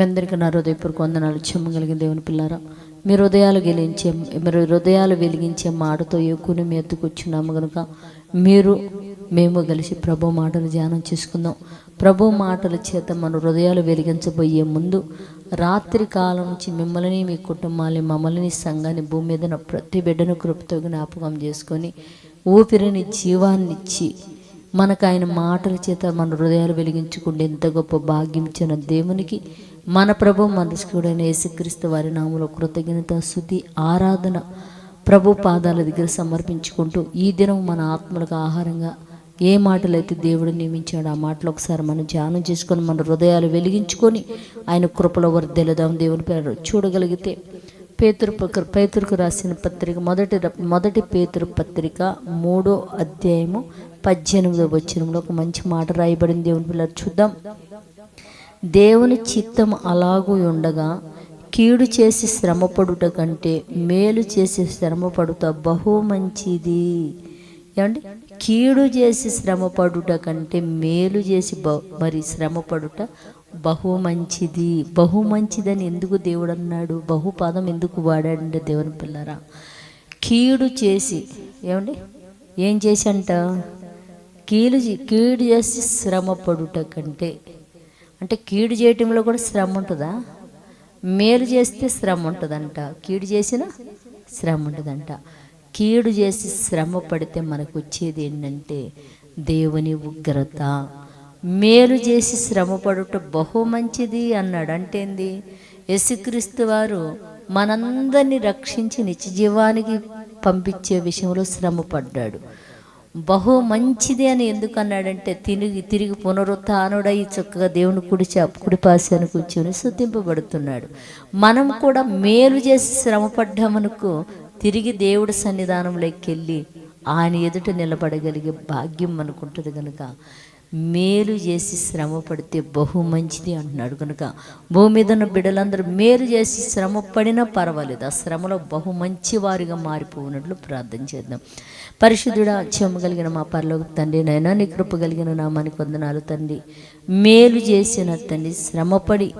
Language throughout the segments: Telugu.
మీ అందరికీ నా హృదయపూర్వక వందనాలు. చెమ్మగలిగిన దేవుని పిల్లారా మీ హృదయాలు గెలించే మీరు హృదయాలు వెలిగించే మాటతో ఎక్కువని మీ ఎత్తుకు వచ్చినాము కనుక మీరు మేము కలిసి ప్రభు మాటలు ధ్యానం చేసుకుందాం. ప్రభు మాటల చేత మన హృదయాలు వెలిగించబోయే ముందు రాత్రి కాలం నుంచి మిమ్మల్ని మీ కుటుంబాన్ని మమ్మల్ని సంఘాన్ని భూమి మీద ప్రతి బిడ్డను కృపతో జ్ఞాపకం చేసుకొని ఊపిరిని జీవాన్నిచ్చి మనకు ఆయన మాటల చేత మన హృదయాలు వెలిగించుకుంటే ఎంత గొప్ప భాగ్యం ఇచ్చిన దేవునికి మన ప్రభు మనస్కుడైన యేసుక్రీస్తు వారి నామలో కృతజ్ఞత శుద్ధి ఆరాధన ప్రభు పాదాల దగ్గర సమర్పించుకుంటూ ఈ దినం మన ఆత్మలకు ఆహారంగా ఏ మాటలైతే దేవుడు నియమించాడో ఆ మాటలు ఒకసారి మనం ధ్యానం చేసుకొని మన హృదయాలు వెలిగించుకొని ఆయన కృపలో వర్దెలదాం దేవుని పేరు చూడగలిగితే. పేతురు పేతురుకు రాసిన పత్రిక మొదటి ర- మొదటి పేతురు పత్రిక మూడో అధ్యాయము పద్దెనిమిదో వచ్చినంలో ఒక మంచి మాట రాయబడింది. దేవుని పిల్లలు చూద్దాం. దేవుని చిత్తం అలాగూ ఉండగా కీడు చేసి శ్రమపడుట కంటే మేలు చేసి శ్రమపడుట బహు మంచిది. ఏమండి? కీడు చేసి శ్రమపడుట కంటే మేలు చేసి బ- మరి శ్రమపడుట బహు మంచిది. బహు మంచిదని ఎందుకు దేవుడు అన్నాడు? బహుపదం ఎందుకు వాడాడంటే దేవుని పిల్లరా? కీడు చేసి ఏమండి? ఏం చేసి అంట కీలు కీడు చేసి శ్రమపడుట కంటే అంటే కీడు చేయటంలో కూడా శ్రమ ఉంటుందా? మేలు చేస్తే శ్రమ ఉంటుందంట కీడు చేసిన శ్రమ ఉంటుందంట. కీడు చేసి శ్రమ పడితే మనకు వచ్చేది ఏంటంటే దేవుని ఉగ్రత. మేలు చేసి శ్రమ పడుట బహు మంచిది అన్నాడు. అంటే ఏంది యేసుక్రీస్తు వారు మనందరినీ రక్షించి నిత్య జీవానికి పంపించే విషయంలో శ్రమ పడ్డాడు. బహు మంచిది అని ఎందుకు అన్నాడంటే తిరిగి తిరిగి పునరుత్డై చక్కగా దేవుని కుడి చా- కూర్చొని శుద్ధింపబడుతున్నాడు. మనం కూడా మేలు చేసి శ్రమపడ్డామనుకో తిరిగి దేవుడి సన్నిధానంలోకి వెళ్ళి ఆయన ఎదుట నిలబడగలిగే భాగ్యం అనుకుంటుంది కనుక మేలు చేసి శ్రమ పడితే బహు మంచిది అంటున్నాడు. కనుక భూమి మీద ఉన్న బిడ్డలందరూ మేలు చేసి శ్రమ పడినా పర్వాలేదు. ఆ శ్రమలో బహు మంచి వారిగా మారిపోయినట్లు ప్రార్థన చేద్దాం. పరిశుద్ధుడా క్షమ కలిగిన మా పరలోక తండ్రి నైనా నీ కృప కలిగిన నామానికి వందనాలు తండ్రి. మేలు చేసిన తండ్రి శ్రమపడి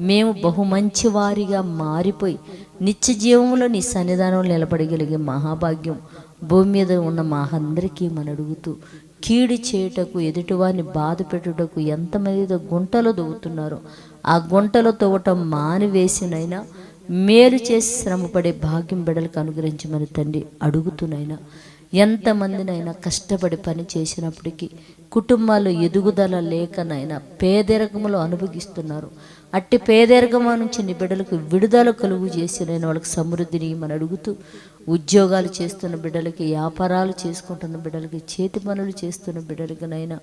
మేము బహు మంచి వారిగా మారిపోయి నిత్య జీవంలో నీ సన్నిధానం నిలబడగలిగే మహాభాగ్యం భూమి మీద ఉన్న మా అందరికీ మన అడుగుతూ కీడు చేయుటకు ఎదుటివారిని బాధ పెట్టుటకు ఎంతమంది గుంటలు దొవుతున్నారో ఆ గుంటలు తవ్వటం మానివేసినైనా మేలు చేసి శ్రమపడే భాగ్యం బిడలకు అనుగ్రహించమని తండ్రి అడుగుతునైనా ఎంతమందినైనా కష్టపడి పని చేసినప్పటికీ కుటుంబాలు ఎదుగుదల లేకనైనా పేదరికములు అనుభవిస్తున్నారు. అట్టి పేదరికమ నుంచి నీ బిడ్డలకు విడుదల కలుగు చేసినైనా వాళ్ళకి సమృద్ధిని మనం అడుగుతూ ఉద్యోగాలు చేస్తున్న బిడ్డలకి వ్యాపారాలు చేసుకుంటున్న బిడ్డలకి చేతి పనులు చేస్తున్న బిడ్డలకినైనా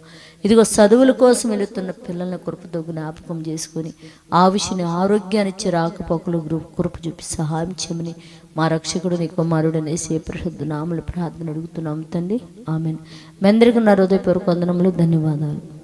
ఇదిగో చదువుల కోసం వెళుతున్న పిల్లల్ని కృపతో జ్ఞాపకం చేసుకొని ఆవిషిని ఆరోగ్యాన్ని ఇచ్చే రాకపోకలు కృప చూపి సహాయం చేయమని మా రక్షకుడు నీ కుమారుడు నేసే పరిశుద్ధ నామలు ప్రార్థన అడుగుతున్నాం తండ్రి. ఆమెన్. మెందరికి నా హృదయపూర్వక వందనములు ధన్యవాదాలు.